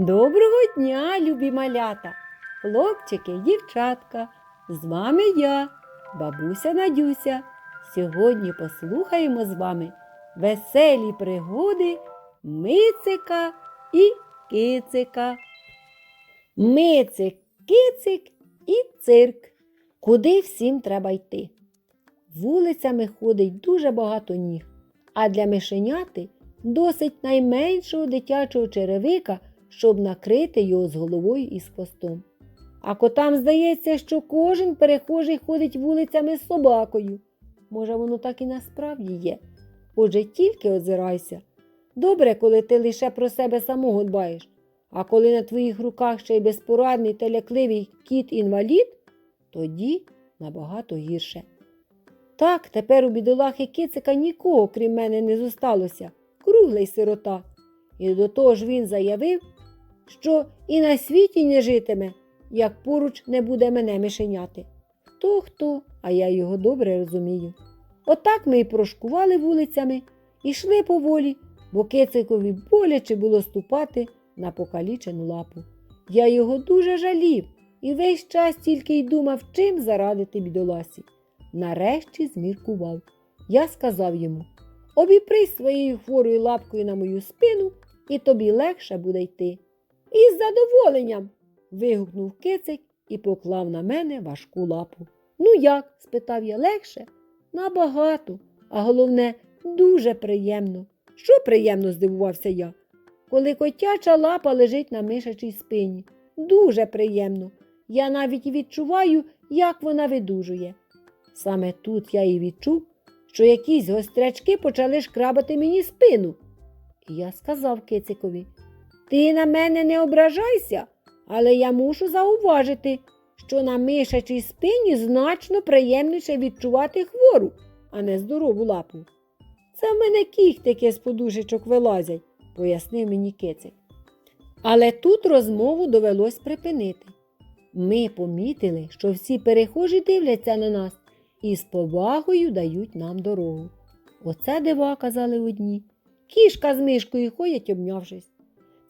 Доброго дня, любі малята, хлопчики, дівчатка. З вами я, бабуся Надюся. Сьогодні послухаємо з вами веселі пригоди Мицика і Кицика. Мицик, кицик і цирк. Куди всім треба йти? Вулицями ходить дуже багато ніг, а для мишеняти досить найменшого дитячого черевика, щоб накрити його з головою і з хвостом. А котам здається, що кожен перехожий ходить вулицями з собакою. Може, воно так і насправді є. Отже, тільки озирайся. Добре, коли ти лише про себе самого дбаєш, а коли на твоїх руках ще й безпорадний та лякливий кіт-інвалід, тоді набагато гірше. Так, тепер у бідолахи кицика нікого, крім мене, не зосталося, круглий сирота. І до того ж він заявив, що і на світі не житиме, як поруч не буде мене мишеняти. Хто хто, а я його добре розумію. Отак ми й прошкували вулицями і йшли поволі, бо кицикові боляче було ступати на покалічену лапу. Я його дуже жалів і весь час тільки й думав, чим зарадити бідоласі. Нарешті зміркував. Я сказав йому обіпрись своєю хворою лапкою на мою спину, і тобі легше буде йти. Із задоволенням. вигукнув кицик і поклав на мене важку лапу. Ну як? спитав я легше. Набагато, а головне, дуже приємно. Що приємно, здивувався я. Коли котяча лапа лежить на мишачій спині. Дуже приємно. Я навіть відчуваю, як вона видужує. Саме тут я і відчув, що якісь гострячки почали шкрабати мені спину. І я сказав кицикові Ти на мене не ображайся, але я мушу зауважити, що на мишачій спині значно приємніше відчувати хвору, а не здорову лапу. Це в мене кіхтики з подушечок вилазять, пояснив мені кицик. Але тут розмову довелось припинити. Ми помітили, що всі перехожі дивляться на нас і з повагою дають нам дорогу. Оце дива, казали одні. Кішка з мишкою ходять, обнявшись.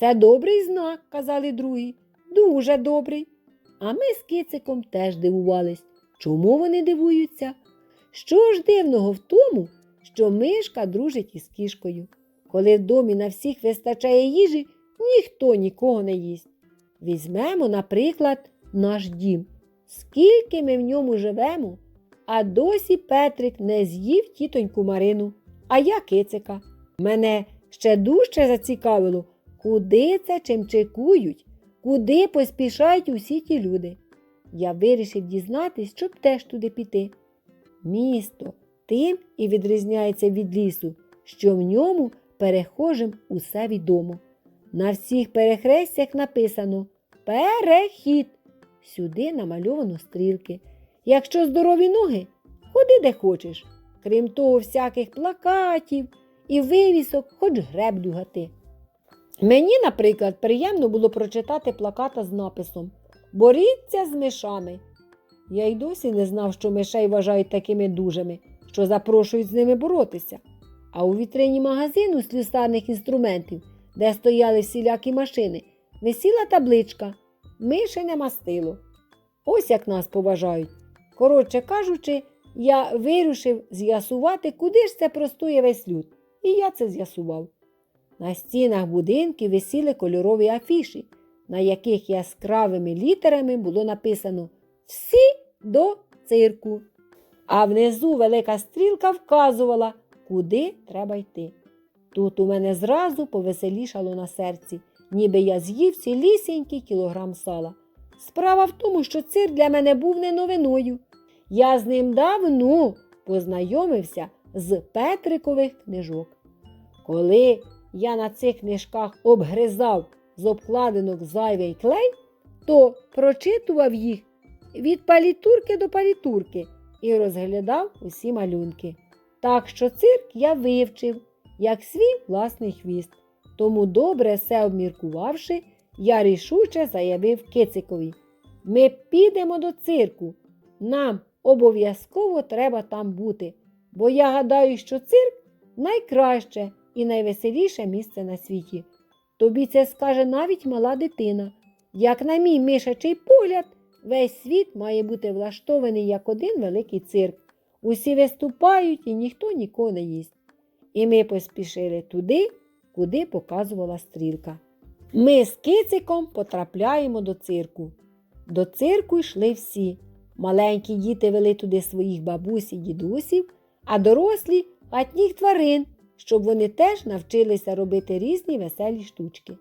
Це добрий знак, казали другі. Дуже добрий. А ми з кициком теж дивувались. Чому вони дивуються? Що ж дивного в тому, що мишка дружить із кішкою. Коли в домі на всіх вистачає їжі, ніхто нікого не їсть. Візьмемо, наприклад, наш дім. Скільки ми в ньому живемо, а досі Петрик не з'їв тітоньку Марину, а я кицика. Мене ще дужче зацікавило, куди це чимчикують, куди поспішають усі ті люди. Я вирішив дізнатись, щоб теж туди піти. Місто тим і відрізняється від лісу, що в ньому перехожим усе відомо. На всіх перехрестях написано Перехід. Сюди намальовано стрілки. Якщо здорові ноги, ходи де хочеш. Крім того, всяких плакатів і вивісок, хоч греблю гати. Мені, наприклад, приємно було прочитати плаката з написом Боріться з мишами. Я й досі не знав, що мишей вважають такими дужими, що запрошують з ними боротися. А у вітрині магазину слюсарних інструментів, де стояли всілякі машини, висіла табличка Мишине мастило. Ось як нас поважають. Коротше кажучи, я вирішив з'ясувати, куди ж це простує весь люд. І я це з'ясував. На стінах будинків висіли кольорові афіші, на яких яскравими літерами було написано Всі до цирку. А внизу велика стрілка вказувала, куди треба йти. Тут у мене зразу повеселішало на серці, ніби я з'їв цілісінький кілограм сала. Справа в тому, що цирк для мене був не новиною. Я з ним давно познайомився з Петрикових книжок. Коли я на цих книжках обгризав з обкладинок зайвий клей, то прочитував їх від палітурки до палітурки і розглядав усі малюнки. Так що цирк я вивчив, як свій власний хвіст. Тому, добре все обміркувавши, я рішуче заявив кицикові Ми підемо до цирку. Нам обов'язково треба там бути, бо я гадаю, що цирк найкраще і найвеселіше місце на світі. Тобі це скаже навіть мала дитина. Як на мій мишачий погляд, весь світ має бути влаштований як один великий цирк. Усі виступають і ніхто нікого не їсть. І ми поспішили туди, куди показувала стрілка. Ми з кициком потрапляємо до цирку. До цирку йшли всі. Маленькі діти вели туди своїх бабусь дідусів, а дорослі хатніх тварин, щоб вони теж навчилися робити різні веселі штучки.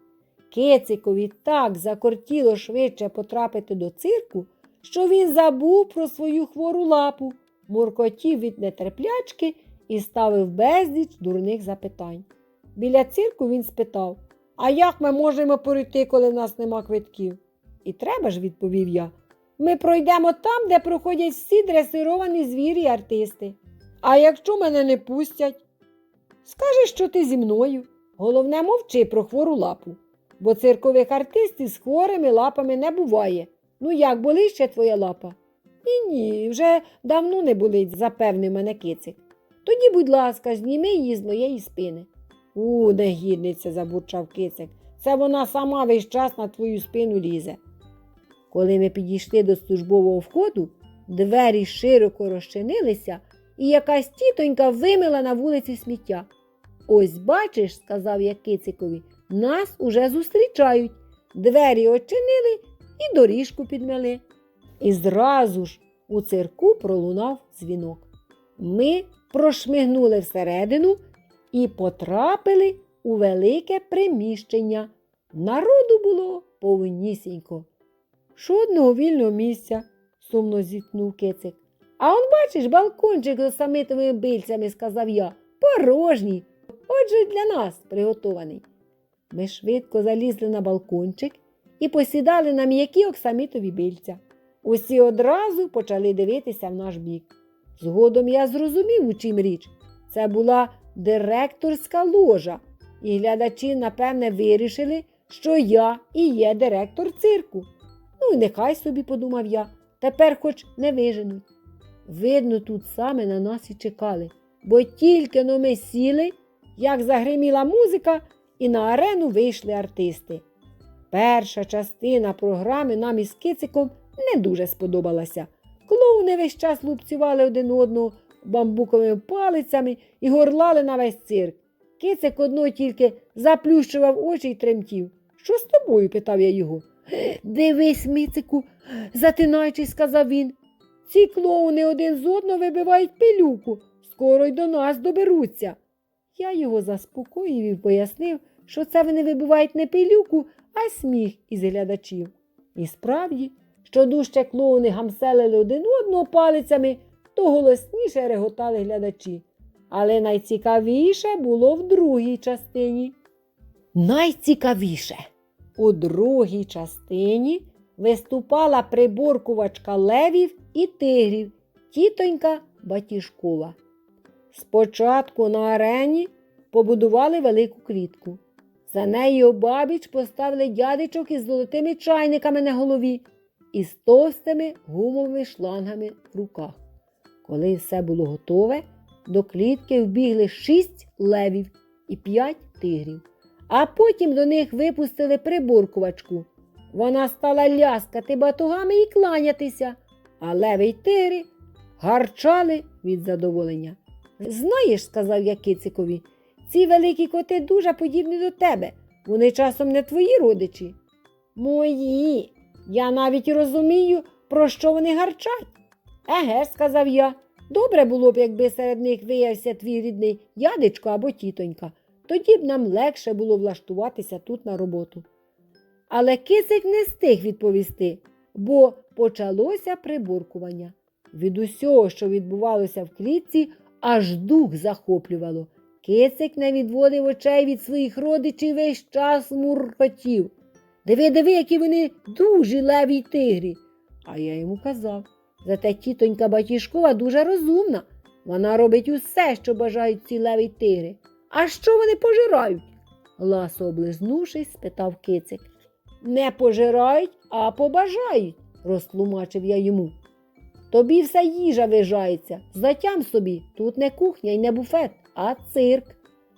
Кицикові так закортіло швидше потрапити до цирку, що він забув про свою хвору лапу, муркотів від нетерплячки і ставив безліч дурних запитань. Біля цирку він спитав А як ми можемо пройти, коли в нас нема квитків? І треба ж, відповів я. Ми пройдемо там, де проходять всі дресировані звірі й артисти. А якщо мене не пустять? Скажи, що ти зі мною. Головне, мовчи про хвору лапу, бо циркових артистів з хворими лапами не буває. Ну як болить ще твоя лапа? Ні, ні, вже давно не болить, запевнив мене кицик. Тоді, будь ласка, зніми її з моєї спини. У, негідниця, забурчав кицик. Це вона сама весь час на твою спину лізе. Коли ми підійшли до службового входу, двері широко розчинилися, і якась тітонька вимила на вулиці сміття. Ось бачиш, сказав я кицикові, нас уже зустрічають. Двері очинили і доріжку підмели. І зразу ж у цирку пролунав дзвінок. Ми прошмигнули всередину і потрапили у велике приміщення. Народу було повнісінько. Жодного вільного місця, сумно зітхнув кицик. А он, бачиш, балкончик з самитовими бильцями, сказав я, порожній. Отже, для нас приготований. Ми швидко залізли на балкончик і посідали на м'які оксамитові бильця. Усі одразу почали дивитися в наш бік. Згодом я зрозумів, у чим річ. Це була директорська ложа, і глядачі, напевне, вирішили, що я і є директор цирку. Ну і нехай собі, подумав я, тепер хоч не виженуть. Видно, тут саме на нас і чекали, бо тільки но ми сіли, як загриміла музика, і на арену вийшли артисти. Перша частина програми нам із кициком не дуже сподобалася. Клоуни весь час лупцювали один одного бамбуковими палицями і горлали на весь цирк. Кицик одно тільки заплющував очі й тремтів. Що з тобою? питав я його. Дивись, мицику, затинаючись, сказав він. Ці клоуни один з одного вибивають пилюку, скоро й до нас доберуться. Я його заспокоїв і пояснив, що це вони вибивають не пилюку, а сміх із глядачів. І справді, що дужче клоуни гамселили один одного палицями, то голосніше реготали глядачі. Але найцікавіше було в другій частині. Найцікавіше. У другій частині виступала приборкувачка левів і тигрів, тітонька Батішкова. Спочатку на арені побудували велику клітку. За нею обабіч поставили дядечок із золотими чайниками на голові і з товстими гумовими шлангами в руках. Коли все було готове, до клітки вбігли шість левів і п'ять тигрів, а потім до них випустили приборкувачку. Вона стала ляскати батогами і кланятися, а леви й тигри гарчали від задоволення. Знаєш, сказав я кицикові, ці великі коти дуже подібні до тебе. Вони часом не твої родичі. Мої. Я навіть розумію, про що вони гарчать. Еге, сказав я. Добре було б, якби серед них виявився твій рідний дядечко або тітонька. Тоді б нам легше було влаштуватися тут на роботу. Але кисик не встиг відповісти, бо почалося приборкування. Від усього, що відбувалося в клітці, аж дух захоплювало. Кицик не відводив очей від своїх родичів весь час муркотів. Диви, диви, які вони дужі леві й тигрі. А я йому казав. Зате тітонька Батішкова дуже розумна. Вона робить усе, що бажають ці леві тигри. А що вони пожирають? Ласо облизнувшись, спитав кицик. Не пожирають, а побажають, розтлумачив я йому. Тобі вся їжа вижається. Затям собі, тут не кухня і не буфет, а цирк.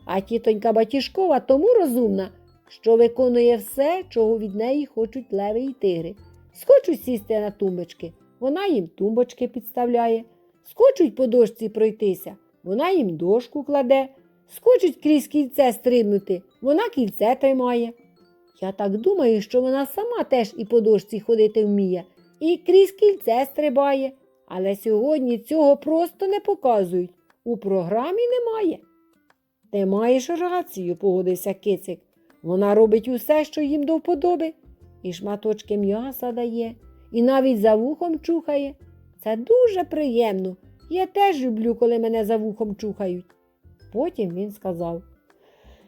А тітонька Батішкова тому розумна, що виконує все, чого від неї хочуть леви і тигри. Схочуть сісти на тумбочки, вона їм тумбочки підставляє, схочуть по дошці пройтися, вона їм дошку кладе, схочуть крізь кільце стрибнути, вона кільце тримає. Я так думаю, що вона сама теж і по дошці ходити вміє, і крізь кільце стрибає. Але сьогодні цього просто не показують. У програмі немає. Ти маєш рацію, погодився кицик. Вона робить усе, що їм до вподоби, і шматочки м'яса дає, і навіть за вухом чухає. Це дуже приємно. Я теж люблю, коли мене за вухом чухають. Потім він сказав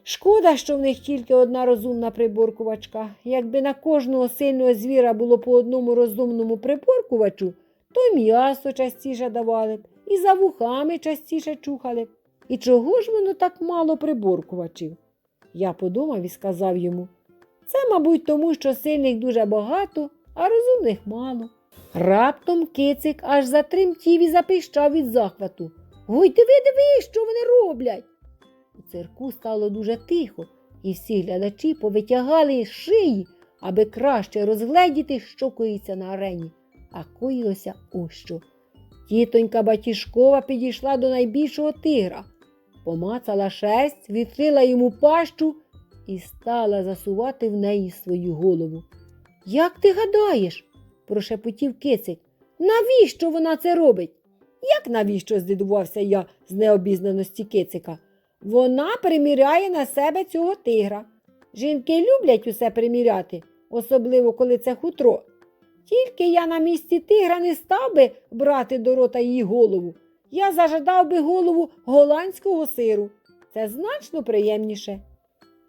Шкода, що в них тільки одна розумна приборкувачка. Якби на кожного сильного звіра було по одному розумному приборкувачу, то м'ясо частіше давали б, і за вухами частіше чухали б. І чого ж воно так мало приборкувачів? Я подумав і сказав йому це, мабуть, тому, що сильних дуже багато, а розумних мало. Раптом кицик аж затремтів і запищав від захвату. Ой, диви, диви, що вони роблять. У цирку стало дуже тихо, і всі глядачі повитягали шиї, аби краще розгледіти, що коїться на арені. А коїлося ось що. Тітонька Батішкова підійшла до найбільшого тигра, помацала шерсть, відкрила йому пащу і стала засувати в неї свою голову. Як ти гадаєш? прошепотів кицик. Навіщо вона це робить? Як навіщо? здивувався я з необізнаності кицика. Вона приміряє на себе цього тигра. Жінки люблять усе приміряти, особливо коли це хутро. Тільки я на місці тигра не став би брати до рота її голову. Я зажадав би голову голландського сиру. Це значно приємніше.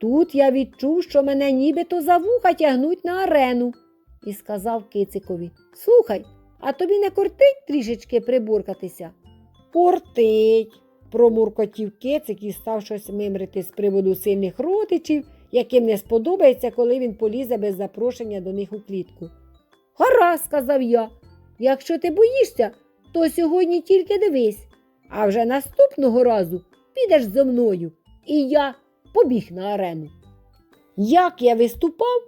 Тут я відчув, що мене нібито за вуха тягнуть на арену, і сказав кицикові Слухай, а тобі не кортить трішечки прибуркатися? Кортить, промуркотів кицик і став щось мимрити з приводу сильних родичів, яким не сподобається, коли він полізе без запрошення до них у клітку. Гаразд, сказав я. Якщо ти боїшся, то сьогодні тільки дивись, а вже наступного разу підеш зо мною, і я побіг на арену. Як я виступав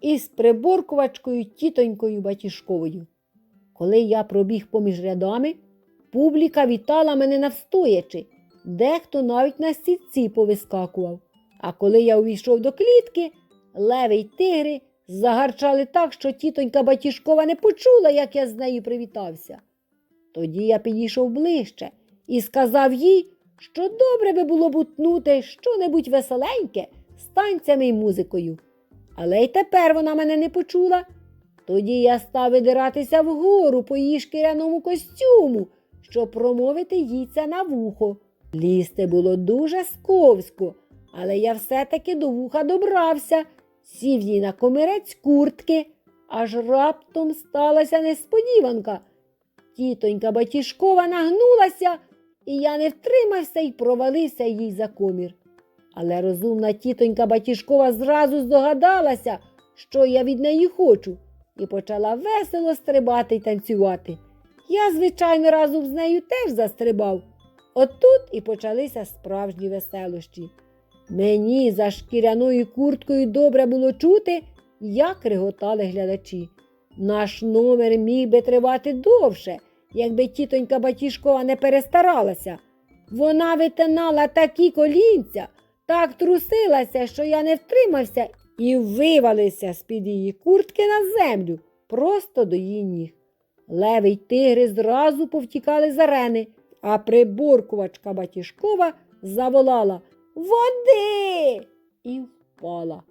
із приборкувачкою тітонькою Батішковою. Коли я пробіг поміж рядами, публіка вітала мене навстоячи, дехто навіть на стільці повискакував. А коли я увійшов до клітки, леви й тигри загарчали так, що тітонька Батішкова не почула, як я з нею привітався. Тоді я підійшов ближче і сказав їй, що добре би було б утнути щонебудь веселеньке з танцями й музикою. Але й тепер вона мене не почула. Тоді я став видиратися вгору по її шкіряному костюму, щоб промовити їй це на вухо. Лізти було дуже сковсько, але я все-таки до вуха добрався, сів їй на комірець куртки, аж раптом сталася несподіванка. Тітонька Батішкова нагнулася, і я не втримався і провалився їй за комір. Але розумна тітонька Батішкова зразу здогадалася, що я від неї хочу, і почала весело стрибати й танцювати. Я, звичайно, разом з нею теж застрибав. Отут і почалися справжні веселощі. Мені за шкіряною курткою добре було чути, як реготали глядачі. Наш номер міг би тривати довше, якби тітонька Батішкова не перестаралася. Вона витинала такі колінця, так трусилася, що я не втримався і вивалився з-під її куртки на землю, просто до її ніг. Леви й тигри зразу повтікали з арени, а приборкувачка Батішкова заволала Води! і впала.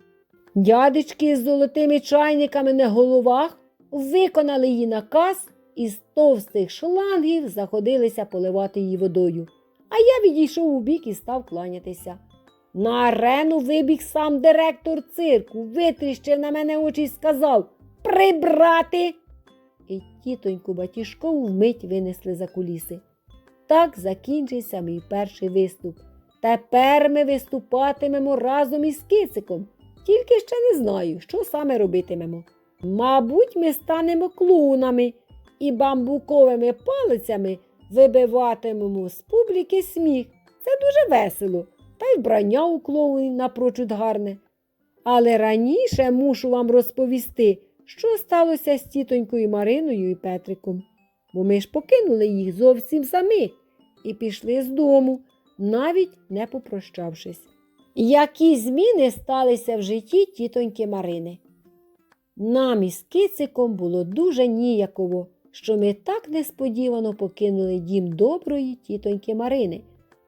Дядечки з золотими чайниками на головах виконали її наказ і з товстих шлангів заходилися поливати її водою. А я відійшов у бік і став кланятися. На арену вибіг сам директор цирку, витріщив на мене очі і сказав Прибрати. І тітоньку батішкову вмить винесли за куліси. Так закінчився мій перший виступ. Тепер ми виступатимемо разом із кициком, тільки ще не знаю, що саме робитимемо. Мабуть, ми станемо клоунами і бамбуковими палицями вибиватимемо з публіки сміх. Це дуже весело, та й вбрання у клоунів напрочуд гарне. Але раніше мушу вам розповісти, що сталося з тітонькою Мариною і Петриком. Бо ми ж покинули їх зовсім самих і пішли з дому, навіть не попрощавшись. Які зміни сталися в житті тітоньки Марини? Нам із кициком було дуже ніяково, що ми так несподівано покинули дім доброї тітоньки Марини,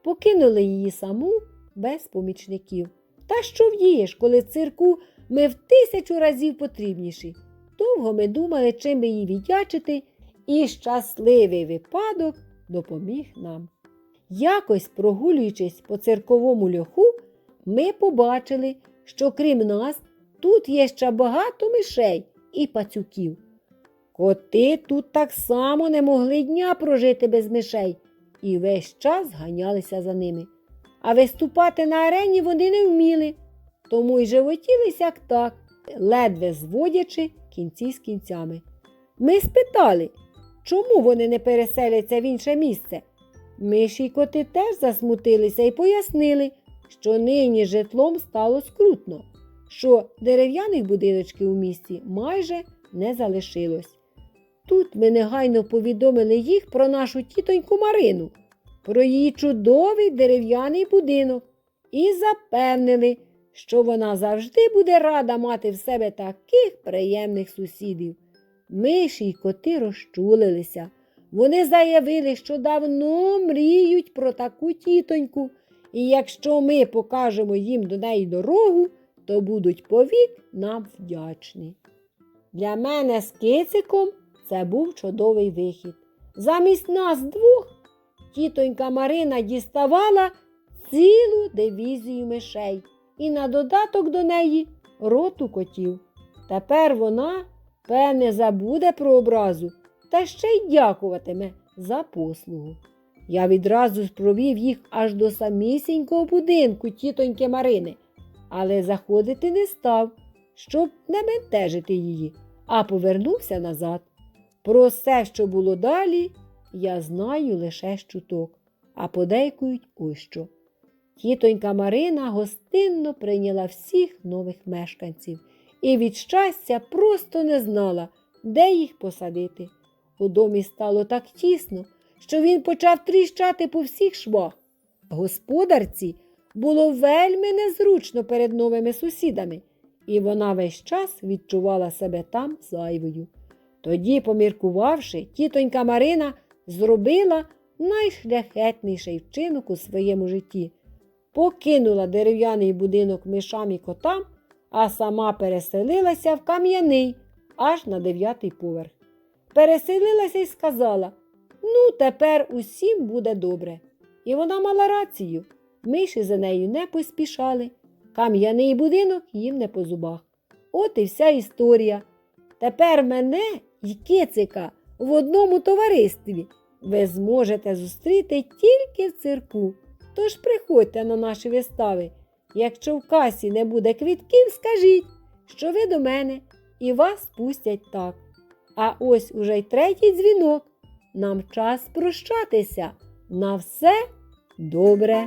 покинули її саму без помічників. Та що вдієш, коли цирку ми в тисячу разів потрібніші? Довго ми думали, чим їй віддячити, і щасливий випадок допоміг нам. Якось, прогулюючись по цирковому льоху, ми побачили, що крім нас тут є ще багато мишей і пацюків. Коти тут так само не могли дня прожити без мишей і весь час ганялися за ними. А виступати на арені вони не вміли, тому й животілись як так, ледве зводячи кінці з кінцями. Ми спитали, чому вони не переселяться в інше місце. Миші й коти теж засмутилися і пояснили, що нині житлом стало скрутно, що дерев'яних будиночків у місті майже не залишилось. Тут ми негайно повідомили їх про нашу тітоньку Марину, про її чудовий дерев'яний будинок і запевнили, що вона завжди буде рада мати в себе таких приємних сусідів. Миші й коти розчулилися. Вони заявили, що давно мріють про таку тітоньку, і якщо ми покажемо їм до неї дорогу, то будуть повік нам вдячні. Для мене з кициком це був чудовий вихід. Замість нас двох тітонька Марина діставала цілу дивізію мишей і на додаток до неї роту котів. Тепер вона, певне, забуде про образу та ще й дякуватиме за послугу. Я відразу провів їх аж до самісінького будинку тітоньки Марини, але заходити не став, щоб не бентежити її, а повернувся назад. Про все, що було далі, я знаю лише чуток, а подейкують ось що. Тітонька Марина гостинно прийняла всіх нових мешканців і від щастя просто не знала, де їх посадити. У домі стало так тісно, що він почав тріщати по всіх швах. Господарці було вельми незручно перед новими сусідами, і вона весь час відчувала себе там зайвою. Тоді, поміркувавши, тітонька Марина зробила найшляхетніший вчинок у своєму житті. Покинула дерев'яний будинок мишам і котам, а сама переселилася в кам'яний аж на дев'ятий поверх. Переселилася і сказала: Ну, тепер усім буде добре. І вона мала рацію. Миші за нею не поспішали. Кам'яний будинок їм не по зубах. От і вся історія. Тепер мене і кицика в одному товаристві ви зможете зустріти тільки в цирку. Тож приходьте на наші вистави. Якщо в касі не буде квітків, скажіть, що ви до мене і вас пустять так. А ось уже й третій дзвінок. Нам час прощатися. На все добре.